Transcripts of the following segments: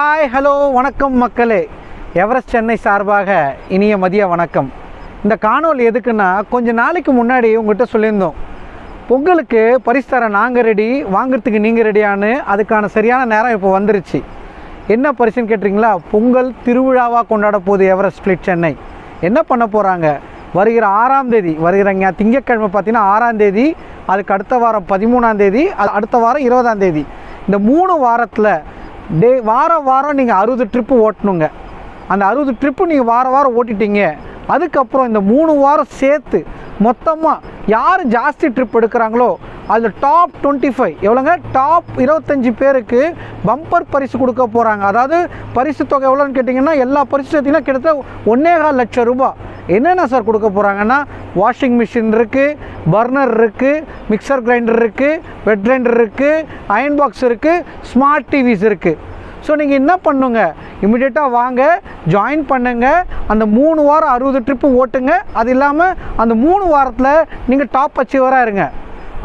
Hi hello வணக்கம் மக்களே. Everest Chennai சார்பாக இனிய மதிய வணக்கம். இந்த காணொலி எதுக்குன்னா கொஞ்ச நாளைக்கு முன்னாடி உங்கள்கிட்ட சொல்லியிருந்தோம். பொங்கலுக்கு பரிசு தர நாங்கள் ரெடி வாங்குறதுக்கு நீங்கள் ரெடியான்னு அதுக்கான சரியான நேரம் இப்போ வந்துருச்சு. என்ன பரிசுன்னு கேட்டிங்களா பொங்கல் திருவிழாவாக கொண்டாட போகுது எவரெஸ்ட் ஸ்பிளிட் சென்னை. என்ன பண்ண போகிறாங்க வருகிற ஆறாம் தேதி வருகிற திங்கக்கிழமை பார்த்தீங்கன்னா ஆறாம் தேதி அதுக்கு அடுத்த வாரம் பதிமூணாம் தேதி அது அடுத்த வாரம் இருபதாம் தேதி. இந்த மூணு வாரத்தில் டே வாரம் வாரம் நீங்கள் அறுபது ட்ரிப்பு ஓட்டணுங்க. அந்த அறுபது ட்ரிப்பு நீங்கள் வாரம் வாரம் ஓட்டிட்டீங்க. அதுக்கப்புறம் இந்த மூணு வாரம் சேர்த்து மொத்தமாக யார் ஜாஸ்தி ட்ரிப் எடுக்கிறாங்களோ அதில் டாப் டுவெண்ட்டி ஃபைவ் எவ்வளோங்க? டாப் இருபத்தஞ்சி பேருக்கு பம்பர் பரிசு கொடுக்க போகிறாங்க அதாவது பரிசு தொகை எவ்வளோன்னு கேட்டிங்கன்னா எல்லா பரிசு சேர்த்திங்கன்னா கிட்டத்தட்ட ஒன்றேகால் லட்சம் ரூபாய். என்னென்ன சார் கொடுக்க போகிறாங்கன்னா வாஷிங் மிஷின் இருக்குது பர்னர் இருக்குது மிக்சர் கிரைண்டர் இருக்குது வெட் கிரைண்டர் இருக்குது அயன் பாக்ஸ் இருக்குது ஸ்மார்ட் டிவிஸ் இருக்குது ஸோ நீங்கள் என்ன பண்ணுங்க? இமிடியேட்டாக வாங்க ஜாயின் பண்ணுங்க அந்த மூணு வாரம் அறுபது ட்ரிப்பு ஓட்டுங்க. அது இல்லாமல் அந்த மூணு வாரத்தில் நீங்கள் டாப் அச்சீவராக இருங்க.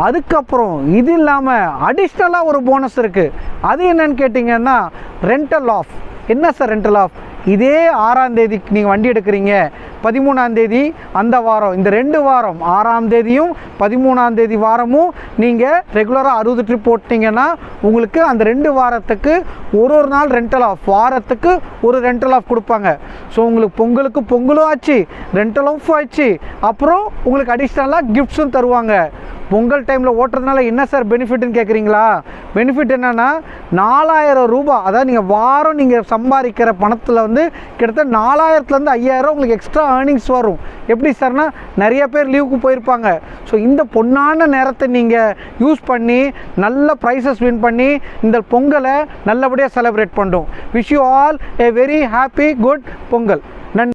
அதுக்கப்புறம் இது இல்லாமல் அடிஷ்னலாக ஒரு போனஸ் இருக்குது அது என்னன்னு கேட்டிங்கன்னா ரெண்டல் ஆஃப் என்ன சார் ரெண்டல் ஆஃப் இதே ஆறாம் தேதிக்கு நீங்கள் வண்டி எடுக்கிறீங்க. பதிமூணாம் தேதி அந்த வாரம் இந்த ரெண்டு வாரம் ஆறாம் தேதியும் பதிமூணாம் தேதி வாரமும் நீங்கள் ரெகுலராக அறுபது ட்ரிப் போட்டிங்கன்னா உங்களுக்கு அந்த ரெண்டு வாரத்துக்கு ஒரு ஒரு நாள் ரெண்டல் ஆஃப் வாரத்துக்கு ஒரு ரெண்டல் ஆஃப் கொடுப்பாங்க. ஸோ உங்களுக்கு பொங்கலுக்கு பொங்கலும் ஆச்சு ரெண்டல் ஆஃப் ஆச்சு. அப்புறம் உங்களுக்கு அடிஷ்னலாக கிஃப்ட்ஸும் தருவாங்க. பொங்கல் டைமில் ஓட்டுறதுனால என்ன சார் பெனிஃபிட்னு கேட்குறீங்களா பெனிஃபிட் என்னென்னா நாலாயிரம் ரூபாய் அதாவது நீங்கள் வாரம் நீங்கள் சம்பாதிக்கிற பணத்தில் வந்து கிட்டத்தட்ட நாலாயிரத்துலேருந்து ஐயாயிரம் உங்களுக்கு எக்ஸ்ட்ரா ஏர்னிங்ஸ் வரும். எப்படி சார்னா நிறைய பேர் லீவுக்கு போயிருப்பாங்க. ஸோ இந்த பொன்னான நேரத்தை நீங்கள் யூஸ் பண்ணி நல்ல ப்ரைஸஸ் வின் பண்ணி இந்த பொங்கலை நல்லபடியாக செலிப்ரேட் பண்ணுறோம் wish you all a very happy good Pongal.